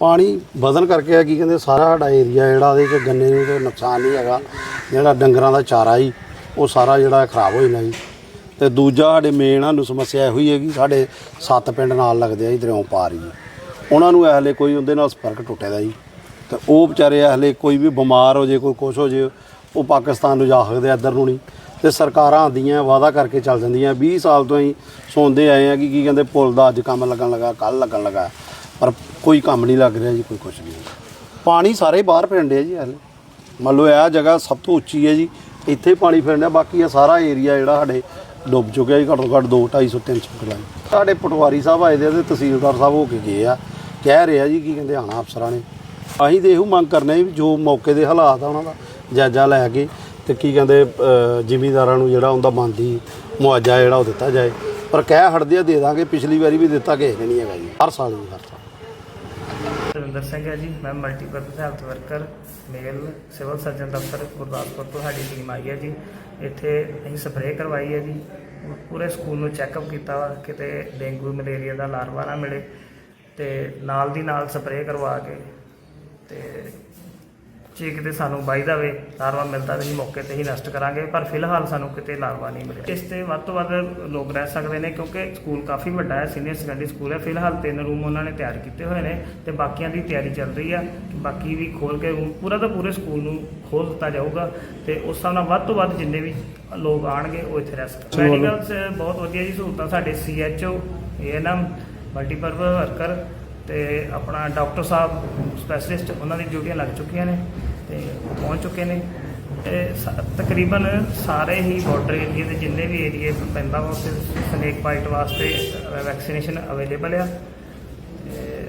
ਪਾਣੀ ਵਧਣ ਕਰਕੇ ਆ ਕੀ ਕਹਿੰਦੇ ਸਾਰਾ ਸਾਡਾ ਏਰੀਆ ਜਿਹੜਾ ਉਹਦੇ ਚ ਗੰਨੇ ਨੂੰ ਤੇ ਨੁਕਸਾਨ ਨਹੀਂ ਹੈਗਾ ਜਿਹੜਾ ਡੰਗਰਾਂ ਦਾ ਚਾਰਾ ਹੀ ਉਹ ਸਾਰਾ ਜਿਹੜਾ ਖਰਾਬ ਹੋ ਜਾਣਾ ਜੀ। ਤੇ ਦੂਜਾ ਸਾਡੇ ਮੇਨ ਸਾਨੂੰ ਸਮੱਸਿਆ ਇਹੋ ਹੀ ਹੈਗੀ ਸਾਡੇ ਸੱਤ ਪਿੰਡ ਨਾਲ ਲੱਗਦੇ ਆ ਜੀ ਦਰਿਆਓਂ ਪਾਰ ਜੀ। ਉਹਨਾਂ ਨੂੰ ਹਲੇ ਕੋਈ ਉਹਦੇ ਨਾਲ ਸੰਪਰਕ ਟੁੱਟਿਆ ਦਾ ਜੀ। ਤੇ ਉਹ ਵਿਚਾਰੇ ਹਲੇ ਕੋਈ ਵੀ ਬਿਮਾਰ ਹੋ ਜੇ ਕੋਈ ਕੁਛ ਹੋ ਜੇ ਉਹ ਪਾਕਿਸਤਾਨ ਨੂੰ ਜਾ ਸਕਦੇ ਆ, ਇੱਧਰ ਨੂੰ ਨਹੀਂ। ਤੇ ਸਰਕਾਰਾਂ ਆਂਦੀਆਂ ਵਾਅਦਾ ਕਰਕੇ ਚੱਲ ਜਾਂਦੀਆਂ। 20 ਸਾਲ ਤੋਂ ਹੀ ਸੁਣਦੇ ਆਏ ਆ ਕਿ ਕੀ ਕਹਿੰਦੇ ਪੁਲ ਦਾ ਅੱਜ ਕੰਮ ਲੱਗਣ ਲੱਗਾ ਕੱਲ ਲੱਗਣ ਲੱਗਾ। ਪਰ ਕੋਈ ਕੰਮ ਨਹੀਂ ਲੱਗ ਰਿਹਾ ਜੀ ਕੋਈ ਕੁਛ ਨਹੀਂ। ਪਾਣੀ ਸਾਰੇ ਬਾਹਰ ਪੈਂਦੇ ਆ ਜੀ ਹਲੇ। ਮੰਨ ਲਓ ਇਹ ਜਗ੍ਹਾ ਸਭ ਤੋਂ ਉੱਚੀ ਹੈ ਜੀ ਇੱਥੇ ਪਾਣੀ ਫਿਰਦਾ ਬਾਕੀ ਇਹ ਸਾਰਾ ਏਰੀਆ ਜਿਹੜਾ ਸਾਡੇ ਡੁੱਬ ਚੁੱਕਿਆ ਜੀ ਘੱਟੋ ਘੱਟ 2 250 300 ਫੁੱਟ ਲਾਈ। ਸਾਡੇ ਪਟਵਾਰੀ ਸਾਹਿਬ ਆਏ ਦੇ ਆ ਤੇ ਤਹਿਸੀਲਦਾਰ ਸਾਹਿਬ ਹੋ ਕੇ ਗਏ ਆ। ਕਹਿ ਰਿਹਾ ਜੀ ਕੀ ਕਹਿੰਦੇ ਆਣਾ ਅਫਸਰਾਂ ਨੇ। ਅਸੀਂ ਤੇ ਇਹੋ ਮੰਗ ਕਰਨੇ ਵੀ ਜੋ ਮੌਕੇ ਦੇ ਹਾਲਾਤ ਆ ਉਹਨਾਂ ਦਾ ਜਾਇਜ਼ਾ ਲੈ ਕੇ ਤੇ ਕੀ ਕਹਿੰਦੇ ਅ, ਜ਼ਿਮੀਂਦਾਰਾਂ ਨੂੰ ਜਿਹੜਾ ਉਹਦਾ ਬਣਦੀ ਮੁਆਵਜ਼ਾ ਜਿਹੜਾ ਉਹ ਦਿੱਤਾ ਜਾਏ। ਪਰ ਕਹਿ ਹਟਦੇ ਆ ਦੇ ਦਾਂਗੇ ਪਿਛਲੀ ਵਾਰੀ ਵੀ ਦਿੱਤਾ ਕਿਸੇ ਨੇ ਨਹੀਂ ਹੈਗਾ ਜੀ। ਹਰ ਸਾਲ ਹੀ ਹਰ ਸਾਲ। ਰਵਿੰਦਰ ਸਿੰਘ ਹੈ ਜੀ। ਮੈਂ multipurpose health worker male civil surgeon ਦਫ਼ਤਰ ਗੁਰਦਾਸਪੁਰ ਤੋਂ ਸਾਡੀ ਟੀਮ ਆਈ ਹੈ ਜੀ। ਇੱਥੇ ਅਸੀਂ ਸਪਰੇਅ ਕਰਵਾਈ ਹੈ ਜੀ। ਪੂਰੇ ਸਕੂਲ ਨੂੰ ਚੈੱਕਅਪ ਕੀਤਾ ਵਾ, ਕਿਤੇ ਡੇਂਗੂ, ਮਲੇਰੀਆ ਦਾ ਲਾਰਵਾ ਨਾ ਮਿਲੇ ਤੇ ਨਾਲ ਦੀ ਨਾਲ ਸਪਰੇਅ ਕਰਵਾ ਕੇ ਤੇ ਜੇ ਕਿਤੇ ਸਾਨੂੰ ਬਾਈ ਦਾ ਵੇ ਲਾਰਵਾ ਮਿਲਦਾ ਤਾਂ ਅਸੀਂ ਮੌਕੇ ਤੇ ਹੀ ਨਸ਼ਟ ਕਰਾਂਗੇ ਪਰ ਫਿਲਹਾਲ ਸਾਨੂੰ ਕਿਤੇ ਲਾਰਵਾ ਨਹੀਂ ਮਿਲਿਆ। ਇਸ ਤੇ ਵੱਧ ਤੋਂ ਵੱਧ ਲੋਕ ਰਹਿ ਸਕਦੇ ਨੇ ਕਿਉਂਕਿ ਸਕੂਲ ਕਾਫੀ ਵੱਡਾ ਹੈ ਸੀਨੀਅਰ ਸੈਕੰਡਰੀ ਸਕੂਲ ਹੈ। ਫਿਲਹਾਲ ਤਿੰਨ ਰੂਮ ਉਹਨਾਂ ਨੇ ਤਿਆਰ ਕੀਤੇ ਹੋਏ ਨੇ ਤੇ ਬਾਕੀਆਂ ਦੀ ਤਿਆਰੀ ਚੱਲ ਰਹੀ ਆ। ਬਾਕੀ ਵੀ ਖੋਲ ਕੇ room ਪੂਰਾ ਦਾ ਪੂਰੇ ਸਕੂਲ ਨੂੰ ਖੋਲ ਦਿੱਤਾ ਜਾਊਗਾ ਤੇ ਉਸ ਹਿਸਾਬ ਨਾਲ ਵੱਧ ਤੋਂ ਵੱਧ ਜਿੰਨੇ ਵੀ ਲੋਕ ਆਣਗੇ ਉਹ ਇੱਥੇ ਰਹਿ ਸਕਦੇ ਮੈਡੀਕਲ ਬਹੁਤ ਵਧੀਆ ਜੀ ਸਹੂਲਤਾਂ ਸਾਡੇ ਸੀਐਚਓ ਏਐਨਐਮ ਮਲਟੀਪਰਪਸ ਵਰਕਰ ਤੇ ਆਪਣਾ ਡਾਕਟਰ ਸਾਹਿਬ ਸਪੈਸ਼ਲਿਸਟ ਉਹਨਾਂ ਦੀ ਡਿਊਟੀਆਂ ਲੱਗ ਚੁੱਕੀਆਂ ਨੇ ਤੇ ਪਹੁੰਚ ਚੁੱਕੇ ਨੇ। ਤੇ ਸ- ਤਕਰੀਬਨ ਸਾਰੇ ਹੀ ਬਾਰਡਰ ਏਰੀਏ ਦੇ ਜਿੰਨੇ ਵੀ ਏਰੀਏ ਪੈਂਦਾ ਵਾ, ਉੱਥੇ ਸਨੇਕ ਬਾਈਟ ਵਾਸਤੇ ਵੈਕਸੀਨੇਸ਼ਨ ਅਵੇਲੇਬਲ ਆ। ਤੇ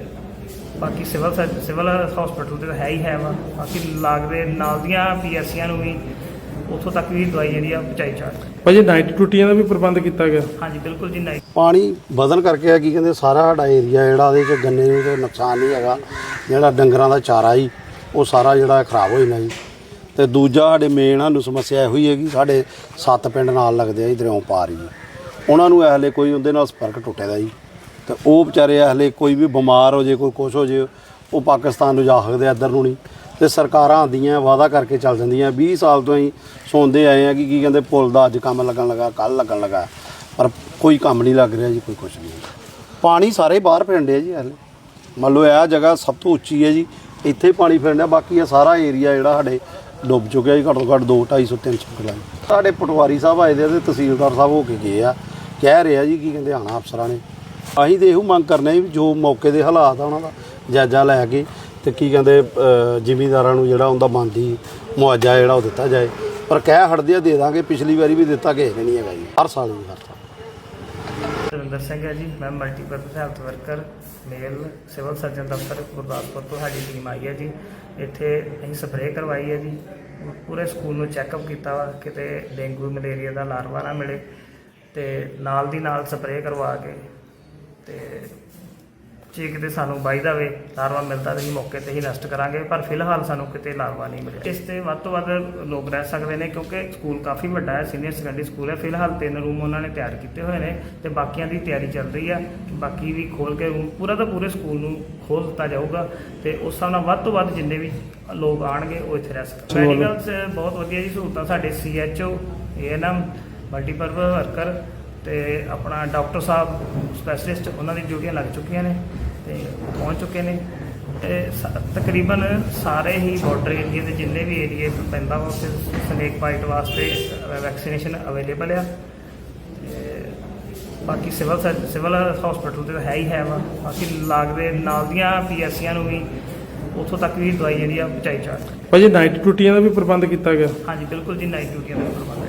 ਬਾਕੀ ਸਿਵਲ ਸਰ- ਸਿਵਲ ਹਸਪੀਟਲ ਤੇ ਤਾਂ ਹੈ ਹੀ ਹੈ ਵਾ। ਬਾਕੀ ਲਾਗਦੇ ਨਾਲ ਦੀਆਂ ਪੀਐਸਸੀਆਂ ਨੂੰ ਵੀ ਉੱਥੋਂ ਤੱਕ ਵੀ ਦਵਾਈ ਜਿਹੜੀ ਆ ਪਹੁੰਚਾਈ ਜਾ ਰਹੀ ਭਾਜੀ ਨਾਈਟ ਟੂਟੀਆਂ ਦਾ ਵੀ ਪ੍ਰਬੰਧ ਕੀਤਾ ਗਿਆ। ਹਾਂਜੀ ਬਿਲਕੁਲ ਜੀ ਨਹੀਂ ਪਾਣੀ ਵਧਣ ਕਰਕੇ ਆ ਕੀ ਕਹਿੰਦੇ ਸਾਰਾ ਸਾਡਾ ਏਰੀਆ ਜਿਹੜਾ ਉਹਦੇ ਚ ਗੰਨੇ ਨੂੰ ਤੇ ਨੁਕਸਾਨ ਨਹੀਂ ਹੈਗਾ। ਜਿਹੜਾ ਡੰਗਰਾਂ ਦਾ ਚਾਰਾ ਹੀ ਉਹ ਸਾਰਾ ਜਿਹੜਾ ਖਰਾਬ ਹੋ ਜਾਣਾ ਜੀ। ਤੇ ਦੂਜਾ ਸਾਡੇ ਮੇਨ ਸਾਨੂੰ ਸਮੱਸਿਆ ਇਹੋ ਹੀ ਹੈਗੀ ਸਾਡੇ ਸੱਤ ਪਿੰਡ ਨਾਲ ਲੱਗਦੇ ਆ ਜੀ ਦਰਿਆਓਂ ਪਾਰ ਜੀ। ਉਹਨਾਂ ਨੂੰ ਹਲੇ ਕੋਈ ਉਹਦੇ ਨਾਲ ਸੰਪਰਕ ਟੁੱਟਿਆ ਦਾ ਜੀ। ਤੇ ਉਹ ਵਿਚਾਰੇ ਹਲੇ ਕੋਈ ਵੀ ਬਿਮਾਰ ਹੋ ਜੇ ਕੋਈ ਕੁਛ ਹੋ ਜੇ ਉਹ ਪਾਕਿਸਤਾਨ ਨੂੰ ਜਾ ਸਕਦੇ ਆ, ਇੱਧਰ ਨੂੰ ਨਹੀਂ। ਤੇ ਸਰਕਾਰਾਂ ਆਉਂਦੀਆਂ, ਵਾਅਦਾ ਕਰਕੇ ਚੱਲ ਜਾਂਦੀਆਂ। 20 ਸਾਲ ਤੋਂ ਹੀ ਸੁਣਦੇ ਆਏ ਆ ਕਿ ਕੀ ਕਹਿੰਦੇ, ਪੁਲ ਦਾ ਅੱਜ ਕੰਮ ਲੱਗਣ ਲੱਗਾ ਕੱਲ ਲੱਗਣ ਲੱਗਾ। ਪਰ ਕੋਈ ਕੰਮ ਨਹੀਂ ਲੱਗ ਰਿਹਾ ਜੀ, ਕੋਈ ਕੁਛ ਨਹੀਂ। ਪਾਣੀ ਸਾਰੇ ਬਾਹਰ ਪੈਂਦੇ ਆ ਜੀ, ਹਲੇ। ਮੰਨ ਲਓ ਇਹ ਜਗ੍ਹਾ ਸਭ ਤੋਂ ਉੱਚੀ ਹੈ ਜੀ, ਇੱਥੇ ਪਾਣੀ ਫਿਰਦਾ ਬਾਕੀ ਇਹ ਸਾਰਾ ਏਰੀਆ ਜਿਹੜਾ ਸਾਡੇ ਡੁੱਬ ਚੁੱਕਿਆ ਜੀ, ਘੱਟੋ ਘੱਟ 2 250 300 ਫੁੱਟ ਲਾਈ ਸਾਡੇ ਪਟਵਾਰੀ ਸਾਹਿਬ ਆਏ ਦੇ ਆ ਤੇ ਤਹਿਸੀਲਦਾਰ ਸਾਹਿਬ ਹੋ ਕੇ ਗਏ ਆ। ਕਹਿ ਰਿਹਾ ਜੀ, ਕੀ ਕਹਿੰਦੇ ਆਣਾ ਅਫਸਰਾਂ ਨੇ। ਅਸੀਂ ਤੇ ਇਹੋ ਮੰਗ ਕਰਨੇ ਵੀ ਜੋ ਮੌਕੇ ਦੇ ਹਾਲਾਤ ਆ ਉਹਨਾਂ ਦਾ, ਜਾਇਜ਼ਾ ਲੈ ਕੇ ਤੇ ਕੀ ਕਹਿੰਦੇ ਅ, ਜ਼ਿਮੀਂਦਾਰਾਂ ਨੂੰ ਜਿਹੜਾ ਉਹਦਾ ਬਣਦੀ ਮੁਆਵਜ਼ਾ ਜਿਹੜਾ ਉਹ ਦਿੱਤਾ ਜਾਏ। ਪਰ ਕਹਿ ਹਟਦੇ ਆ ਦੇ ਦਾਂਗੇ ਪਿਛਲੀ ਵਾਰੀ ਵੀ ਦਿੱਤਾ ਕਿਸੇ ਨੇ ਨਹੀਂ ਹੈਗਾ ਜੀ। ਹਰ ਸਾਲ ਹੀ ਹਰ ਸਾਲ। ਰਵਿੰਦਰ ਸਿੰਘ ਹੈ ਜੀ ਮੈਂ multipurpose health worker male civil surgeon ਦਫ਼ਤਰ ਗੁਰਦਾਸਪੁਰ ਤੋਂ ਸਾਡੀ ਟੀਮ ਆਈ ਹੈ ਜੀ। ਇੱਥੇ ਅਸੀਂ ਸਪਰੇਅ ਕਰਵਾਈ ਹੈ ਜੀ। ਪੂਰੇ ਸਕੂਲ ਨੂੰ ਚੈੱਕਅਪ ਕੀਤਾ ਵਾ ਕਿਤੇ ਡੇਂਗੂ ਮਲੇਰੀਆ ਦਾ ਲਾਰਵਾ ਨਾ ਮਿਲੇ ਤੇ ਨਾਲ ਦੀ ਨਾਲ ਸਪਰੇਅ ਕਰਵਾ ਕੇ ਤੇ ਜੇ ਕਿਤੇ ਸਾਨੂੰ ਬਾਈ ਦਾ ਵੇ ਲਾਰਵਾ ਮਿਲਦਾ ਤਾਂ ਅਸੀਂ ਮੌਕੇ ਤੇ ਹੀ ਨਸ਼ਟ ਕਰਾਂਗੇ ਪਰ ਫਿਲਹਾਲ ਸਾਨੂੰ ਕਿਤੇ ਲਾਰਵਾ ਨਹੀਂ ਮਿਲਿਆ। ਇਸ ਤੇ ਵੱਧ ਤੋਂ ਵੱਧ ਲੋਕ ਰਹਿ ਸਕਦੇ ਨੇ ਕਿਉਂਕਿ ਸਕੂਲ ਕਾਫੀ ਵੱਡਾ ਹੈ ਸੀਨੀਅਰ ਸੈਕੰਡਰੀ ਸਕੂਲ ਹੈ। ਫਿਲਹਾਲ ਤਿੰਨ ਰੂਮ ਉਹਨਾਂ ਨੇ ਤਿਆਰ ਕੀਤੇ ਹੋਏ ਨੇ ਤੇ ਬਾਕੀਆਂ ਦੀ ਤਿਆਰੀ ਚੱਲ ਰਹੀ ਆ। ਬਾਕੀ ਵੀ ਖੋਲ ਕੇ room ਪੂਰਾ ਦਾ ਪੂਰੇ ਸਕੂਲ ਨੂੰ ਖੋਲ ਦਿੱਤਾ ਜਾਊਗਾ ਤੇ ਉਸ ਹਿਸਾਬ ਨਾਲ ਵੱਧ ਤੋਂ ਵੱਧ ਜਿੰਨੇ ਵੀ ਲੋਕ ਆਣਗੇ ਉਹ ਇੱਥੇ ਰਹਿ ਸਕਦੇ ਮੈਡੀਕਲ 'ਚ ਬਹੁਤ ਵਧੀਆ ਜੀ ਸਹੂਲਤਾਂ ਸਾਡੇ ਸੀਐਚਓ ਏਐਨਐਮ ਮਲਟੀਪਰਪਸ ਵਰਕਰ ਤੇ ਆਪਣਾ ਡਾਕਟਰ ਸਾਹਿਬ ਸਪੈਸ਼ਲਿਸਟ ਉਹਨਾਂ ਦੀ ਡਿਊਟੀਆਂ ਲੱਗ ਚੁੱਕੀਆਂ ਨੇ। ਤੇ ਪਹੁੰਚ ਚੁੱਕੇ ਨੇ। ਤੇ ਸ- ਤਕਰੀਬਨ ਸਾਰੇ ਹੀ ਬਾਰਡਰ ਏਰੀਏ ਦੇ ਜਿੰਨੇ ਵੀ ਏਰੀਏ ਪੈਂਦਾ ਵਾ ਉੱਥੇ ਸਨੇਕ ਬਾਈਟ ਵਾਸਤੇ ਵੈਕਸੀਨੇਸ਼ਨ ਅਵੇਲੇਬਲ ਆ। ਤੇ ਬਾਕੀ ਸਿਵਲ ਸਰ- ਸਿਵਲ ਹਸਪੀਟਲ ਤੇ ਤਾਂ ਹੈ ਹੀ ਹੈ ਵਾ। ਬਾਕੀ ਲਾਗਦੇ ਨਾਲ ਦੀਆਂ ਪੀਐਸਸੀਆਂ ਨੂੰ ਵੀ ਉੱਥੋਂ ਤੱਕ ਵੀ ਦਵਾਈ ਜਿਹੜੀ ਆ ਪਹੁੰਚਾਈ ਜਾ ਰਹੀ। ਭਾਜੀ ਨਾਈਟ ਟੂਟੀਆਂ ਦਾ ਵੀ ਪ੍ਰਬੰਧ ਕੀਤਾ ਗਿਆ। ਹਾਂਜੀ ਬਿਲਕੁਲ ਜੀ ਨਾਈਟ ਡਿਊਟੀਆਂ ਦਾ ਵੀ ਪ੍ਰਬੰਧ ਹੈ